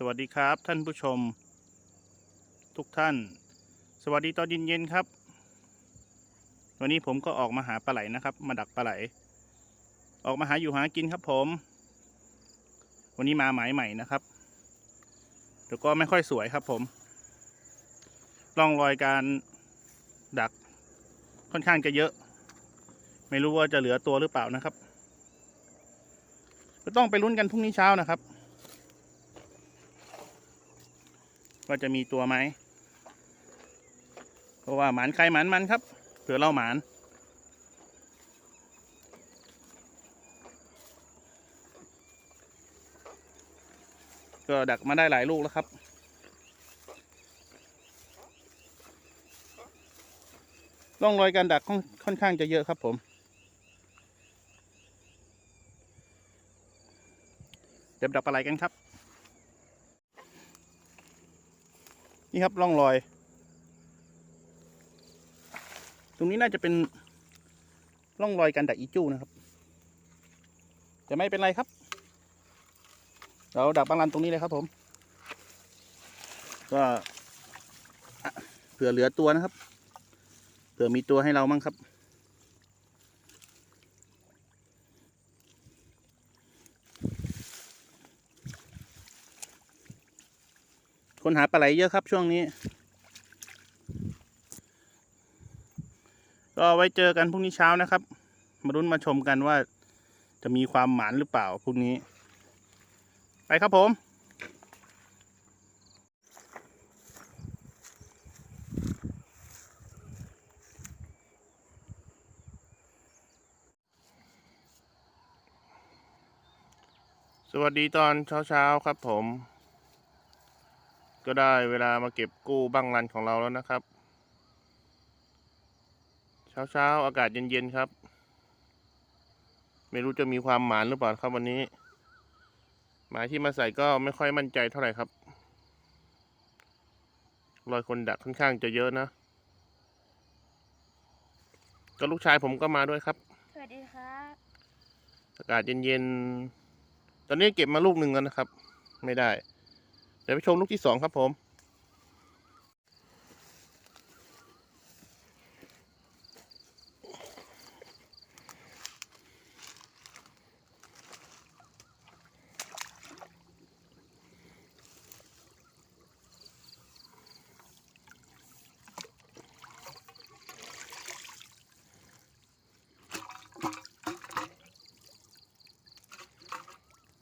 สวัสดีครับท่านผู้ชม ทุกท่าน สวัสดีตอนเย็นๆครับ วันนี้ผมก็ออกมาหาปลาไหลนะครับ มาดักปลาไหล ออกมาหาอยู่หากินครับผม วันนี้มาหมายใหม่นะครับแต่ก็ไม่ค่อยสวยครับผมร่องรอยการดักค่อนข้างจะเยอะ ไม่รู้ว่าจะเหลือตัวหรือเปล่านะครับ ก็ต้องไปลุ้นกันพรุ่งนี้เช้านะครับ ว่าจะมีตัวไหมเพราะว่าหมานใครหมานมันครับเผื่อเราหมานก็ดักมาได้หลายลูกแล้วครับ ร่องรอยการดักค่อนข้างจะเยอะครับผม เดี๋ยวดับปลาไหลกันครับ นี่ครับร่องรอย ตรงนี้น่าจะเป็นร่องรอยการดักอีจู้นะครับแต่ไม่เป็นไรครับ เราดักบางรันตรงนี้เลยครับผม ก็เผื่อเหลือตัวนะครับ เผื่อมีตัวให้เรามั่งครับ คนหาปลาไหลเยอะครับช่วงนี้ ก็ไว้เจอกันพรุ่งนี้เช้านะครับ มารุ้นมาชมกันว่าจะมีความหมานหรือเปล่าพรุ่งนี้ ไปครับผมสวัสดีตอนเช้าๆครับผม ก็ได้เวลามาเก็บกู้บ้างรันของเราแล้วนะครับ เช้าเช้าๆอากาศเย็นๆครับ ไม่รู้จะมีความหมานหรือเปล่าครับวันนี้ หมายที่มาใส่ก็ไม่ค่อยมั่นใจเท่าไหร่ครับ รอยคนดักค่อนข้างจะเยอะนะ ก็ลูกชายผมก็มาด้วยครับ สวัสดีครับอากาศเย็นๆ ตอนนี้เก็บมาลูกหนึ่งแล้วนะครับ ไม่ได้เดี๋ยวไปชมลูกที่สองครับผม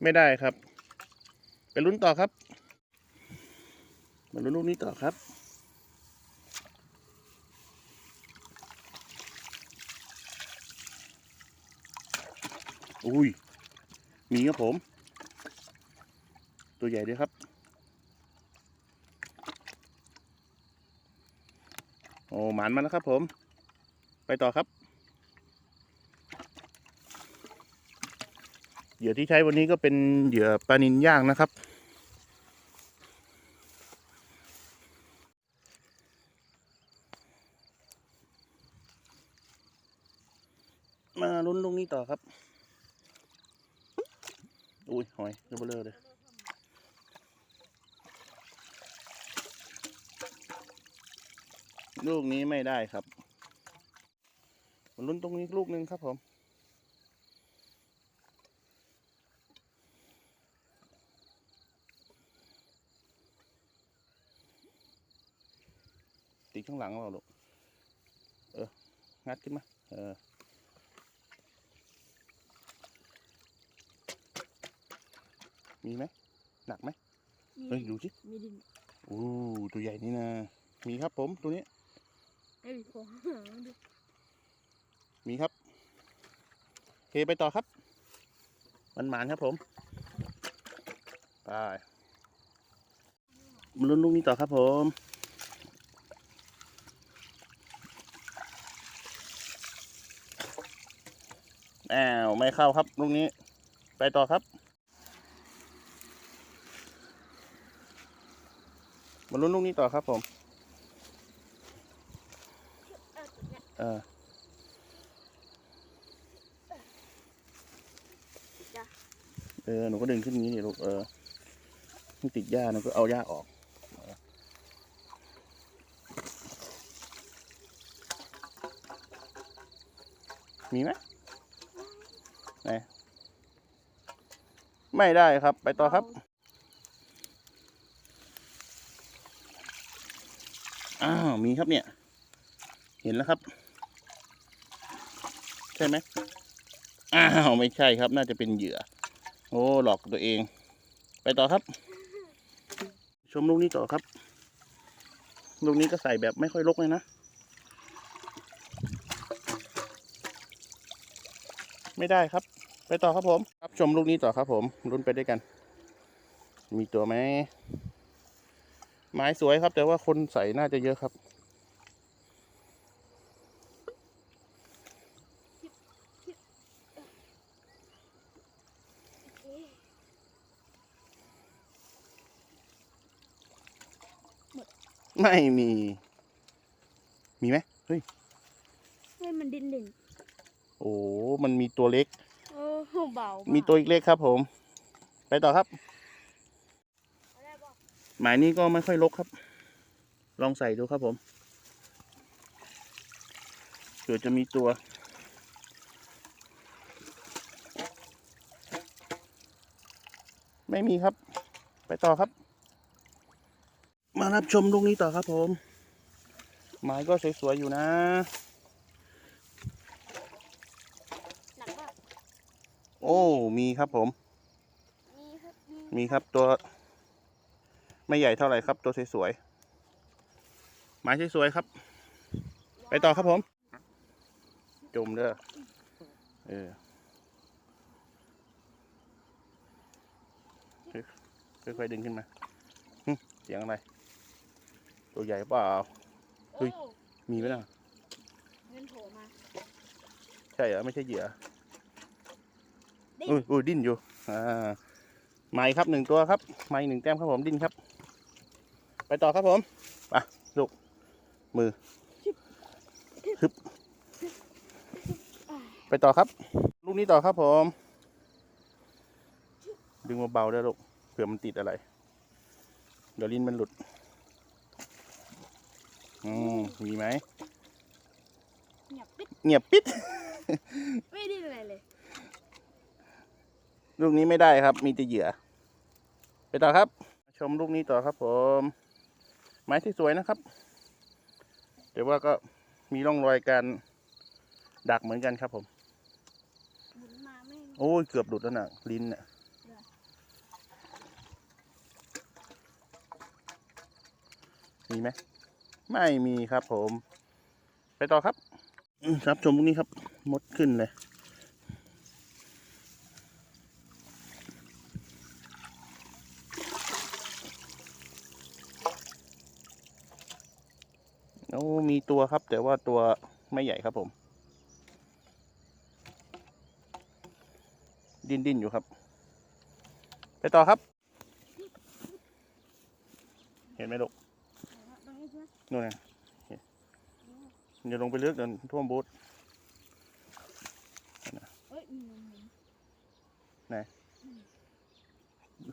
ไม่ได้ครับ ไปลุ้นต่อครับ มาลุ้นลูกนี้ต่อครับ อุ้ย มีครับผม ตัวใหญ่ด้วยครับ โอ้หมานมาแล้วครับผม ไปต่อครับ เหยื่อที่ใช้วันนี้ก็เป็นเหยื่อปลานินย่างนะครับ มาลุ้นลูกนี้ต่อครับ อุ้ย หอยเบลอเลย ลูกนี้ ไม่ได้ครับมาลุ้นตรงนี้ลูกหนึ่งครับผม ติดข้างหลังเราลูกเออ งัดขึ้นมา เออมีไหมหนักไหมเฮ้ยดูสิมีดินโอ้ตัวใหญ่นี่นะ มีครับผมตัวนี้ ไอ้ของดูมีครับโอเคไปต่อครับ มันหมานครับผม ไปมาลุ้นลูกนี้ต่อครับผมอ้าวไม่เข้าครับลูกนี้ ไปต่อครับมาลุ้นลูกนี้ต่อครับผม เออเออหนูก็ดึงขึ้นอย่างนี้ดิลูกเออมันติดหญ้านะก็เอาหญ้าออกมีไหมไหนไม่ได้ครับ ไปต่อครับอ้าวมีครับเนี่ย เห็นแล้วครับ ใช่ไหมอ้าวไม่ใช่ครับ น่าจะเป็นเหยื่อ โอ้หลอกตัวเอง ไปต่อครับ ชมลูกนี้ต่อครับ ลูกนี้ก็ใส่แบบไม่ค่อยลกเลยนะ ไม่ได้ครับ ไปต่อครับผม ครับชมลูกนี้ต่อครับ ผมลุ้นไปด้วยกัน มีตัวไหมไม้สวยครับ แต่ว่าคนใส่น่าจะเยอะครับ ไม่มี มีไหมเฮ้ยเฮ้ยมันดินดินโอ้มันมีตัวเล็ก โอ้โหเบามีตัวอีกเล็กครับ ผม ไปต่อครับ หมายนี้ก็ไม่ค่อยลกครับ ลองใส่ดูครับผมเผื่อจะมีตัว ไม่มีครับ ไปต่อครับ มารับชมลูกนี้ต่อครับผมหมายก็สวยๆอยู่นะหนักมากโอ้มีครับผมมีครับมีมีครับตัว ไม่ใหญ่เท่าไหร่ครับ ตัวสวยๆหมายสวยๆครับ ไปต่อครับผมจมเด้อเออค่อยๆดึงขึ้นมาหึเสียงอะไร ตัวใหญ่เปล่า เฮ้ยโอ้มีไหมนะเงินโผล่มา ใช่เหรอไม่ใช่เหยื่อดิ้น อุ้ยอุ้ยดิ้นอยู่ อ่าไม้ครับหนึ่งตัวครับ ไม้หนึ่งแต้มครับผมดิ้นครับ ไปต่อครับผมไปลูกมือฮึบไปต่อครับ ลูกนี้ต่อครับผม ดึงเบาๆด้วยลูกเผื่อมันติดอะไร เดี๋ยวลิ้นมันหลุด อืมมีไหมเงียบปิดเงียบปิด ไม่ดิ้นอะไรเลย ลูกนี้ไม่ได้ครับ มีแต่เหยื่อ ไปต่อครับ ชมลูกนี้ต่อครับ ผม ไม้ที่สวยนะครับ แต่ว่าก็มีร่องรอยการดักเหมือนกันครับผม หมุนมาไม่โอ้ยเกือบหลุดแล้วนะลิ้นเนี่ยมีไหม ไม่มีครับผม ไปต่อครับอืมครับชมลูกนี้ครับ มดขึ้นเลย โอ้มีตัวครับ แต่ว่าตัวไม่ใหญ่ครับผม ดิ้นดิ้นอยู่ครับ ไปต่อครับ เห็นไหมลูกตรง นี้ใช่ไหมนู่นไงเห็นอย่าลงไปลึกเดี๋ยวท่วมบูธเอ้ยมีหมุน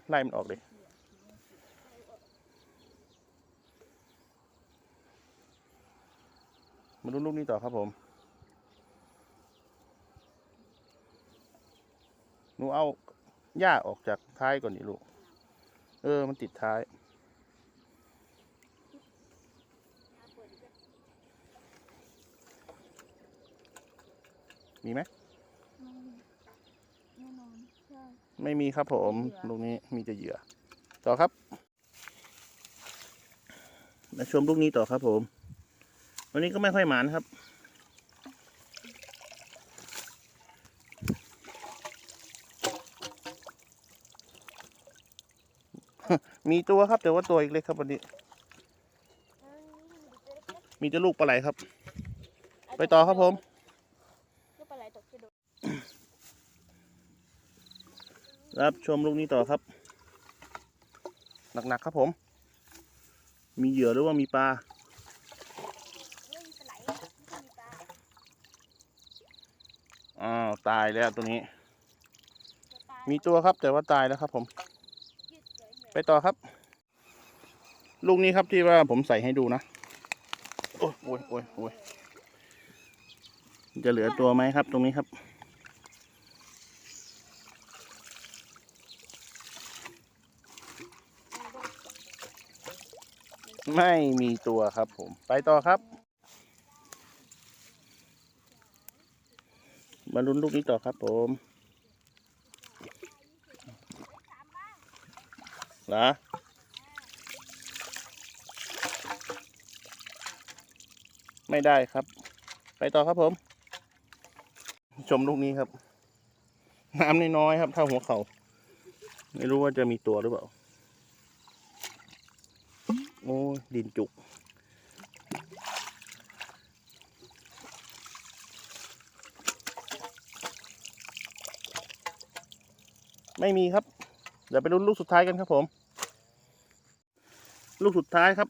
ไล่มันออกเลยมาดูลูกนี้ต่อครับผม หนูเอาหญ้าออกจากท้ายก่อนดิลูก เออ มันติดท้าย มีไหมแน่นอนใช่ไม่มีครับผมเหยื่อลูกนี้มีแต่เหยื่อ ต่อครับ มาชมลูกนี้ต่อครับผม วันนี้ก็ไม่ค่อยหมานครับมีตัวครับแต่ว่าตัวอีกเล็กครับวันนี้เอ้ยดูเล็กมีแต่ลูกปลาไหลครับ ไปต่อครับผม ลูกปลาไหลตกกระโดด รับชมลูกนี้ต่อครับ หนักๆครับผม มีเหยื่อหรือว่ามีปลาอ้าวตายแล้วตัวนี้ มีตัวครับแต่ว่าตายแล้วครับผม ไปต่อครับ ลูกนี้ครับที่ว่าผมใส่ให้ดูนะ โอ้ยโอ้ยโอ้ยจะเหลือตัวไหมครับ ตรงนี้ครับ ไม่มีตัวครับผม ไปต่อครับ มาลุ้นลูกนี้ต่อครับผมเหรอไม่ได้ครับ ไปต่อครับผม ชมลูกนี้ครับ น้ำน้อยๆครับเท่าหัวเขา่าไม่รู้ว่าจะมีตัวหรือเปล่า โอ้ดินจุก ไม่มีครับ เดี๋ยวไปลุ้นลูกสุดท้ายกันครับผม ลูกสุดท้ายครับ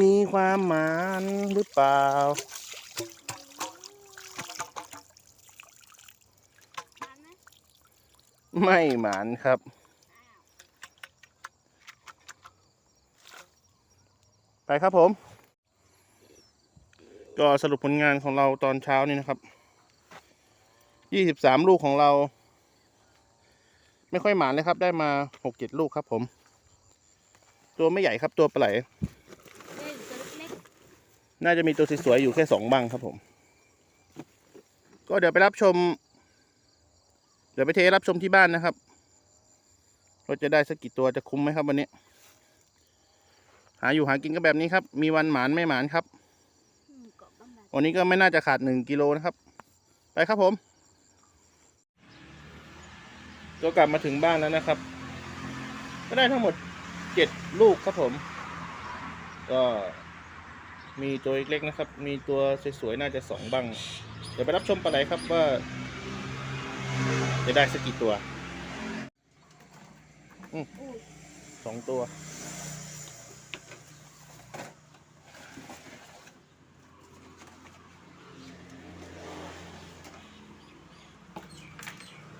มีความหมานหรือเปล่าไม่หมานครับ ไปครับผม ก็สรุปผลงานของเราตอนเช้านี้นะครับยี่สิบสามลูกของเรา ไม่ค่อยหมานเลยครับ ได้มาหกเจ็ดลูกครับผม ตัวไม่ใหญ่ครับตัวปลาไหลเล่นตัวเล็กน่าจะมีตัวสวยๆอยู่แค่สองบังครับผม ก็เดี๋ยวไปรับชม เดี๋ยวไปเทรับชมที่บ้านนะครับว่าจะได้สักกี่ตัวจะคุ้มไหมครับวันนี้หาอยู่หากินก็แบบนี้ครับ มีวันหมานไม่หมานครับ วันนี้ก็ไม่น่าจะขาดหนึ่งกิโลนะครับ ไปครับผม ก็กลับมาถึงบ้านแล้วนะครับ ก็ได้ทั้งหมดเจ็ดลูกครับผม ก็มีตัวเล็กๆนะครับ มีตัวสวยๆ น่าจะสองบังเดี๋ยวไปรับชมปลาไหลครับว่า จะได้สักกี่ตัวอสองตัว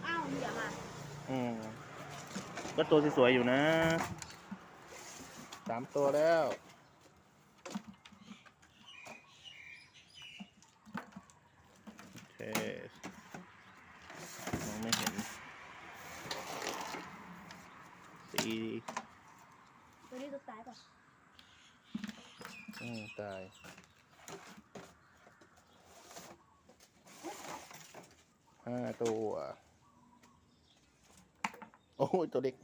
อ้าวเหยื่อมา อืมก็ตัวสวยๆอยู่นะสามตัวแล้วโอเคมองไม่เห็นสีตัวนี้ตัวตายป่ะอืมตายห้าตัว โอ้ยตัวเล็ก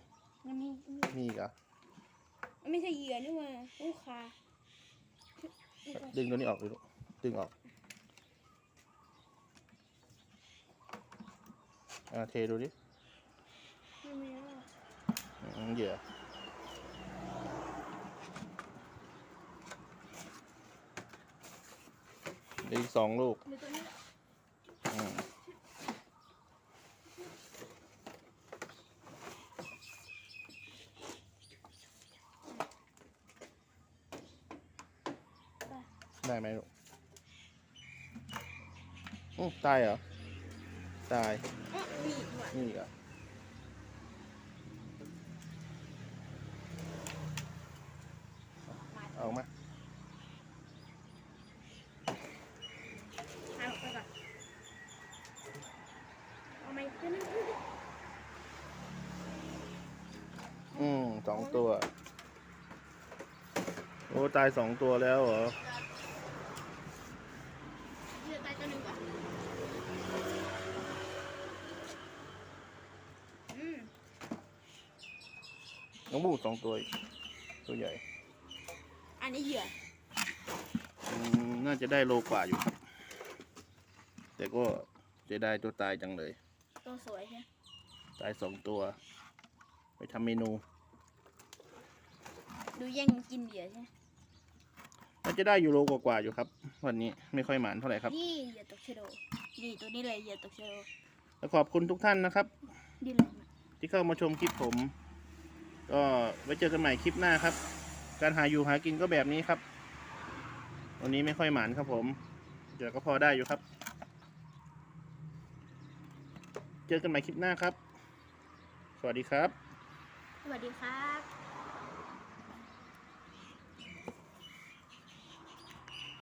มันมีมีมีอีกเหรอะมันไม่ใช่เหยื่อนี่หว่าลูกค้าดึงตัวนี้ออกเลยลูกดึงออกอ่าเทดูดิไม่มีแล้วอะอืมเหยื่อเหลืออีกสองลูก มีตัวนี้ อืมได้ไหมลูก อืมตายเหรอ ตายอ๊ะมีอีกว่ะนี่อีกเหรอเอามาเอาไปก่อนเอาไหมตัวนี้อืมสองตัว โอ้ ตายสองตัวแล้วเหรอเหยื่อตายตัวหนึ่งก่อนอืม น้องบูสองตัวอีกตัวใหญ่ อันนี้เหยื่ออืมน่าจะได้โลกว่าอยู่ครับ แต่ก็จะได้ตัวตายจังเลย ตัวสวยใช่ไหมตายสองตัว ไปทำเมนู ดูแย่งกินเหยื่อใช่ไหมน่าจะได้อยู่โลกว่าๆอยู่ครับ วันนี้ไม่ค่อยหมานเท่าไหร่ครับ นี่เหยื่อตกชะโดนี่ตัวนี้เลยเหยื่อตกชะโดแล้วขอบคุณทุกท่านนะครับนี่เลย ที่เข้ามาชมคลิปผม ก็ไว้เจอกันใหม่คลิปหน้าครับ การหาอยู่หากินก็แบบนี้ครับ วันนี้ไม่ค่อยหมานครับผมเดี๋ยวก็พอได้อยู่ครับ เจอกันใหม่คลิปหน้าครับสสวัสดีครับ สวัสดีครับ